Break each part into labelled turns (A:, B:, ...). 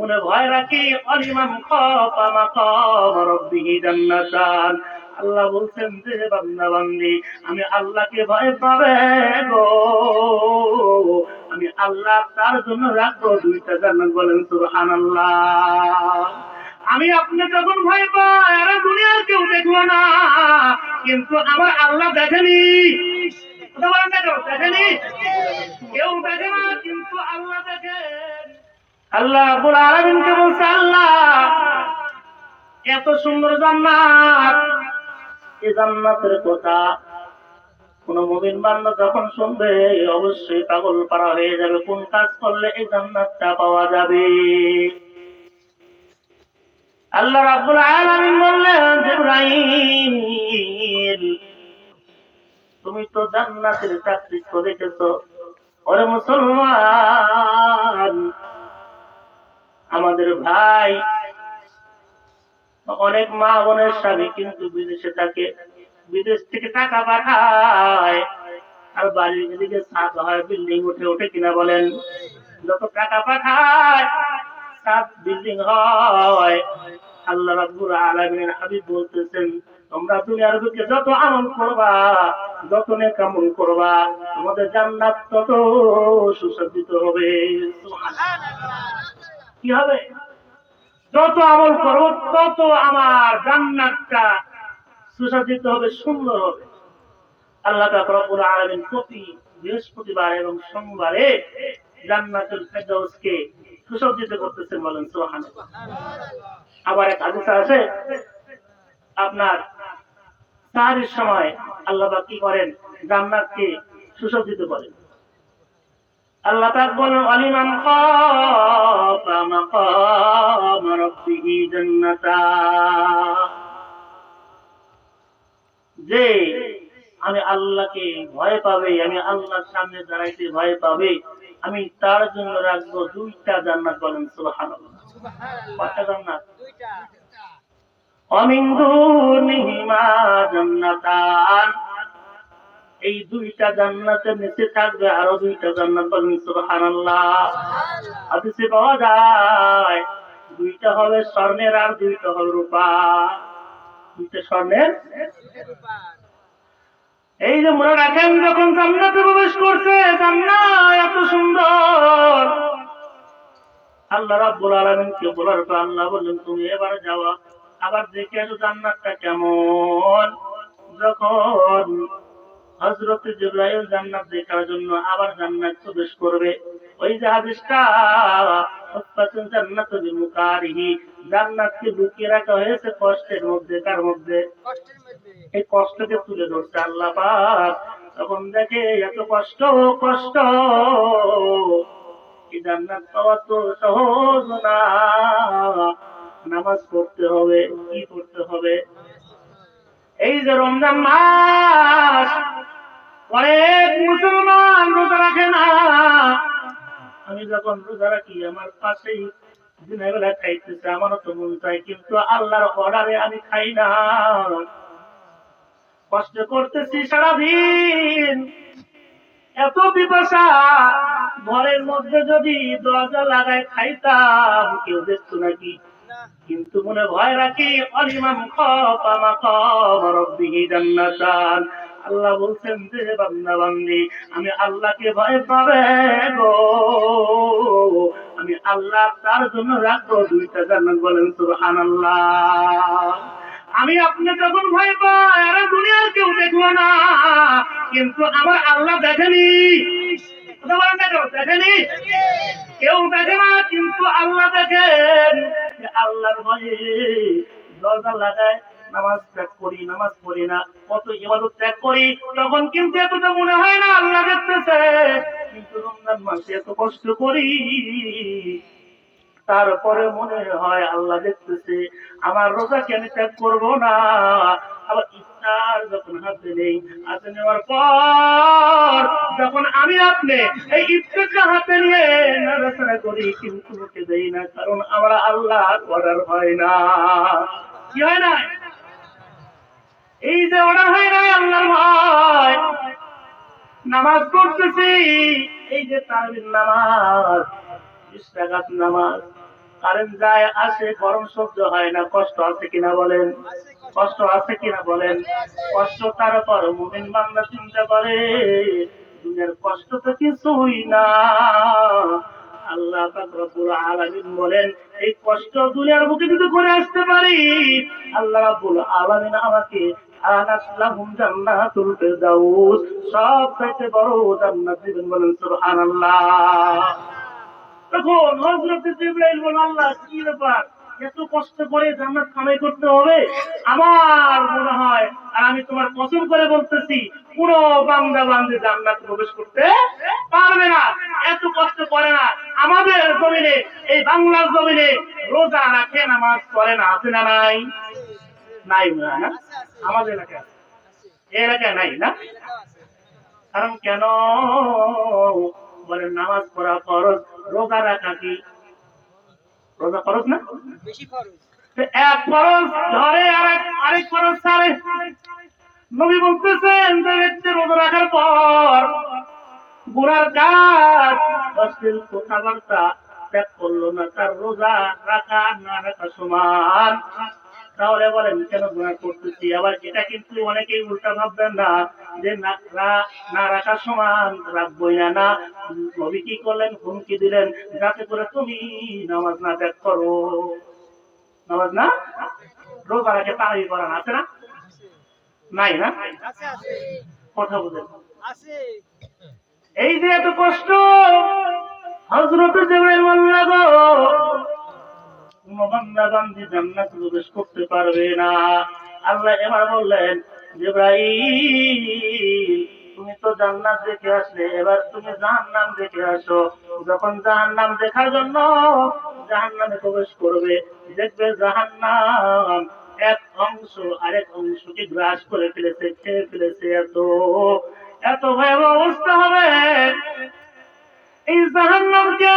A: মনে ভয় রাখি অলিমান খাফা মাকাম রাব্বিহি জান্নাতান। আল্লাহ বলছেন যে বান্দা বান্দি আমি আল্লাহকে ভয় পাবে গো। আমি আল্লাহ তার জন্য রাখব দুইটা জান্নাত। বলেন, সুবহানাল্লাহ। আমি আপনি যখন ভয় পাই, আরে দুনিয়ার কেউ দেখল না। কিন্তু আমার আল্লাহ দেখেনি। দেখেনি? কেউ দেখে না, কিন্তু আল্লাহ দেখেন আল্লাহ রাব্বুল আলামিনকে বলছে, আল্লাহ, এত সুন্দর জান্নাত এই জান্নাতের কথা কোন মুমিন বান্দা যখন শুনবে, অবশ্যই পাগল পারা হয়ে যাবে। কোন কাজ করলে এই জান্নাতটা পাওয়া যাবে? আল্লাহ রাব্বুল আলামিন বললেন, জিবরাইল, তুমি তো জান্নাতের চাকরিত্ব দেখেছ। ওরে মুসলমান আমাদের ভাই। অনেক মা বোনের স্বামী কিন্তু বিদেশে থাকে। বিদেশ থেকে টাকা পাঠায়। আর বাড়ির এদিকে ছাদ হয়, বিল্ডিং উঠে উঠে কিনা বলেন। যত টাকা পাঠায়, ছাদ বিল্ডিং হয়। আল্লাহ রাব্বুল আলামিনের হাবিব বলতেছেন, তোমরা দুনিয়ার বুকে যত আমল করবা, যত নেক আমল করবা, তোমাদের জান্নাত তত সুসজ্জিত হবে। কি হবে? যত আমল করব, তত আমার জান্নাতটা সুসজ্জিত হবে, সুন্দর হবে। আল্লাহ রব্বুল আলামিন প্রতি বৃহস্পতিবার এবং সোমবারে জান্নাতুল ফেরদাউসকে সুসজ্জিত করতেছেন বলেন, সুবহানাল্লাহ। আবার এক হাদিস আছে, আপনার সাহারির সময় আল্লাহ পাক কি করেন? জান্নাতকে সুসজ্জিত করেন। আল্লাহ পাক বলেন আলিমান খাফা মাকাম রাব্বিহি জান্নাতা। যে আমি আল্লাহকে ভয় পাবে আমি আল্লাহর সামনে দাঁড়াইতে ভয় পাবে আমি তার জন্য রাখব দুইটা জান্নাত বলেন সুবহানাল্লাহ। কয়টা জান্নাত? অমিন দুনিহিমা জান্নাতান। এই দুইটা জান্নাতের নিচে থাকবে আরও দুইটা জান্নাত বলেন সুবহানাল্লাহ। হাদিসে পাওয়া যায় দুইটা হবে স্বর্ণের আর দুইটা হবে রূপা দুইটা স্বর্ণের? এই যে মনে রাখেন যখন জান্নাতে প্রবেশ করছে জান্নাত এত সুন্দর। আল্লাহ রাব্বুল আলামিন কে বলার পর আল্লাহ বললেন তুমি এবারে যাওয়া আবার দেখে আসো জান্নাতটা কেমন? যখন জিবরাইল জান্নাত দেখার জন্য আবার জান্নাত প্রবেশ করবে। ওই যে হাদিসটা হত্তাতুন জান্নাতু জান্নাতকে রাখা হয়েছে কষ্টের মধ্যে কার মধ্যে? এই কষ্টকে তুলে ধরছে আল্লাহ পাক। তখন দেখে এত কষ্ট কষ্ট এই জান্নাত পাওয়া তো সহজ না। নামাজ পড়তে হবে কি করতে হবে। এই যে রমজান মাস আমি যখন রোজা রাখি, আমার পাশেই দিনের বেলা খাইতেছে, আমারও তো মন চাই কিন্তু আল্লাহর অর্ডারে আমি খাই না। কষ্ট করতেছি সারাদিন। এত পিপাসা, ঘরের মধ্যে যদি দরজা লাগায় খাইতাম, কেউ দেখতো নাকি? কিন্তু মনে ভয় রাখি অলিমান খাফা মাকাম জান্নাতান। আল্লাহ বলছেন যে বান্দা বান্দি আমি আল্লাহকে ভয় পাবে গো। আমি আল্লাহ তার জন্য রাখব দুইটা জান্নাত। বলেন, সুবহানাল্লাহ। আমি আপনি যখন ভয় পাই, আরে দুনিয়ার কেউ দেখল না, কিন্তু আমার আল্লাহ দেখেনি। দেখেনি কেউ দেখে না, কিন্তু আল্লাহ দেখেন। আল্লাহর দরজা লাগায় এতটা মনে হয় না আল্লাহ কিন্তু এত কষ্ট করি, তারপরে মনে হয় আল্লাহ দেখতেছে, আমার রোজাকে আমি ত্যাগ করব না। আবার ইফতার যখন হাতে নেই, হাতে নেওয়ার পর যখন আমি আপনি এই হাতে নিয়ে নাড়াচাড়া করি, কিন্তু দেই না, কারণ আল্লাহ অর্ডার হয় না। কি হয় না? এই যে অর্ডার হয় না, আল্লাহর নামাজ পড়তেছি, এই যে তারাবির নামাজ ইস্তাগাত নামাজ। কারেন্ট যায়, আসে, গরম সহ্য হয় না, কষ্ট আছে কিনা বলেন? কষ্ট আছে কিনা বলেন? কষ্ট তারপর মুমিন বান্দা চিন্তা করে দুনিয়ার কষ্ট তো কিছুই না। আল্লাহ রব্বুল আলামিন বলেন, এই কষ্ট দুনিয়ার বুকে যদি করে আসতে পারি, আল্লাহ রাব্বুল আলামিন আমাকে আনাস লাহুম জান্নাতুল ফিরদাউস, সব থেকে বড় জান্নাত দিবেন বলেন সুবহানাল্লাহ। তখন হযরত জিবরাইল আল্লাহ, কি ব্যাপার? এত কষ্ট করে জান্নাত কামাই করতে হবে, আমার মনে হয়, আর আমি তোমার কসম করে বলতেছি, পুরো বান্দা বান্দি জান্নাত প্রবেশ করতে পারবে না। এত কষ্ট করে না। আমাদের জমিনে, এই বাংলার জমিনে রোজা রাখে, নামাজ পড়ে না। আছে না নাই? নাই আমাদের এলাকায় এই এলাকায় নাই না? কারণ কেন? বলে নামাজ পড়া ফরজ, রোজা রাখা কি রোজা খরচ না?
B: বেশি খরচ
A: এক ফরজ ধরে আরেক আরেক খরচ ছাড়ে। নবী বলতেছেন যে ব্যক্তি রোজা রাখার পর গোড়ার কাজ অশ্লীল কথাবার্তা ত্যাগ করল না। তার রোজা রাখা না রাখা সমান। তাহলে বলেন কেন গুণা করতেছি? আবার এটা কিন্তু অনেকেই উল্টা ভাববেন না যে না রা- না রাখার সমান রাখবই না না নবী কি করলেন? হুমকি দিলেন যাতে করে তুমি নামাজ না ত্যাগ করো। নামাজ না? রোজা রাখে তাড়াই করান আছে না? নাই না? কথা বলেন। এই যে এত কষ্ট হজরত জিবরাইল বললেন গো বান্দা জান্নাত প্রবেশ করতে পারবে না। আল্লাহ এবার বললেন, জিবরাইল, তুমি তো জান্নাত দেখে আসলে, এবার তুমি জাহান্নাম দেখে আসো। যখন জাহান্নাম দেখার জন্য জাহান্নামে প্রবেশ করবে, দেখবে জাহান্নাম এক অংশ আরেক অংশকে গ্রাস করে ফেলেছে, খেয়ে ফেলেছে এত। এত ভয়াবহ অবস্থা হবে। এই জাহান্নামকে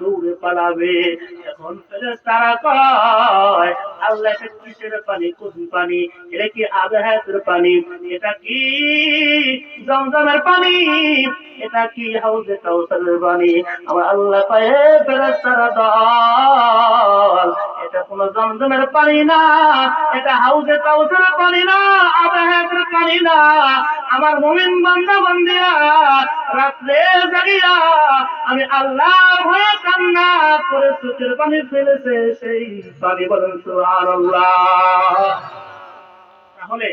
A: দৌড়ে পালাবে। এখন তারা কয়, আল্লাহ এটা পানি কোন পানি, এটা কি আবহাওয়ার পানি? এটা কি জমজমের পানি? এটা কি হাউজে কাউসারের পানি? আমার আল্লাহ পায়ে ফেরেস্তারা দল, এটা কোনো জমজমের পানি না, এটা হাউজে কাউসারের পানি না, আবহাওয়ার পানি না। আমার মুমিন বান্দা বান্দিরা রাত্রে জাগিয়া আমি আল্লাহ ভয়ে কান্না করে চোখের পানি ফেলেছে সেই পানি বলেন সুবহানাল্লাহ। তাহলে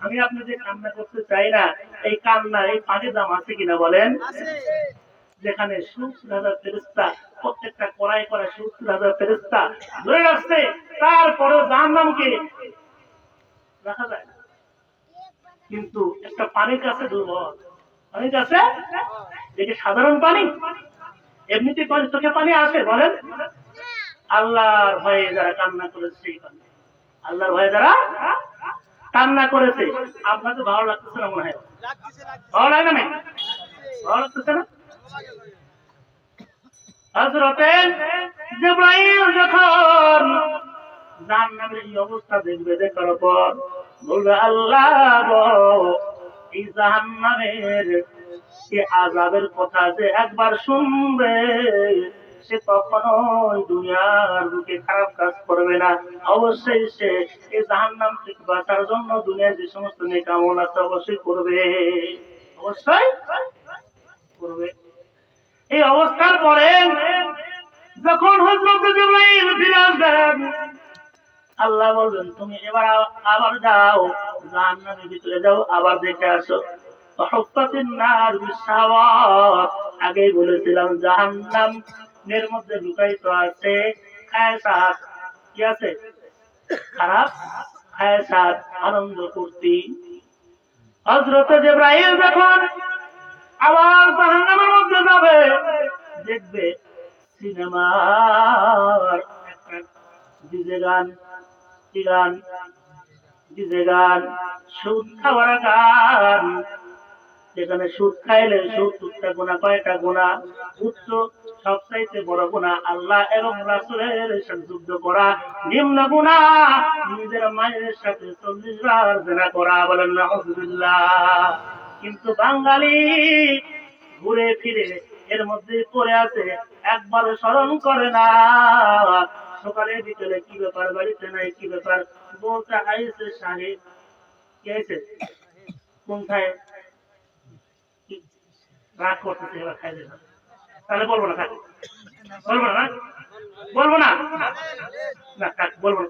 A: আমি আপনি যে কান্না করতে চাই না এই কান্না এই পানির দাম আছে কিনা বলেন? যেখানে সত্তর হাজার ফেরিস্তা প্রত্যেকটা কড়াই করে সত্তর হাজার ফেরিস্তা ধরে রাখছে তারপরে দাম দামকে রাখা যায়। কিন্তু একটা পানির কাছে দুর্বল। পানির কাছে? যেটি সাধারণ পানি? এমনিতে পানি, চোখে পানি আসে বলেন। আল্লাহর ভয়ে যারা কান্না করেছে সেই পানি আল্লাহর ভয়ে যারা কান্না করেছে। আপনাকে ভালো লাগতেছে না মনে হয়? ভালো লাগে না ভালো লাগতেছে না? হযরতে জিবরাইল যখন এই অবস্থা দেখবে, দেখার পর বলবে আযাবের কথা যে একবার শুনবে, সে কখনোই দুনিয়ার বুকে খারাপ কাজ করবে না। অবশ্যই সে এই জাহান্নাম থেকে বাঁচার জন্য দুনিয়ার যে সমস্ত নেকামল আছে অবশ্যই করবে। অবশ্যই করবে। এই অবস্থার পরে যখন হজরত জিবরাইল ফিরে আসবেন আল্লাহ বলবেন, তুমি এবার আবার যাও, জাহান্নামের ভিতরে যাও, আবার দেখে আসো। আগেই বলেছিলাম জাহান্নাম এর মধ্যে লুকায়িত আছে খায়সাত কি আছে? খারাপ? খায়সাত আনন্দ করতি হজরত জিবরাইল যখন আবার জাহান্নামের মধ্যে যাবে, দেখবে ডিজে গান গান ডিজে গান, সুদ খাওয়ার গান যেখানে সুদ খাইলে সুদ সুদটা গোনা কয়টা গোনা উচ্চ সবচাইতে বড় গুণা। আল্লাহ এবং রাসুলের যুদ্ধ করা, নিম্ন গুণা। নিজের মায়ের সাথে চল্লিশ বার জেনা করা, বলেন না কিন্তু বাঙালি ঘুরে ফিরে এর মধ্যে পড়ে আছে একবার স্মরণ করে না। সকালে বিকেলে কি ব্যাপার, বাড়িতে নাই, কি ব্যাপার? বলতে আইসে সাহেব কি আইসে কোনটায় কি- রাগ করতেছে, এবার খাই দেবে। তাহলে বলব না বলব না? বলব না? না বলব না।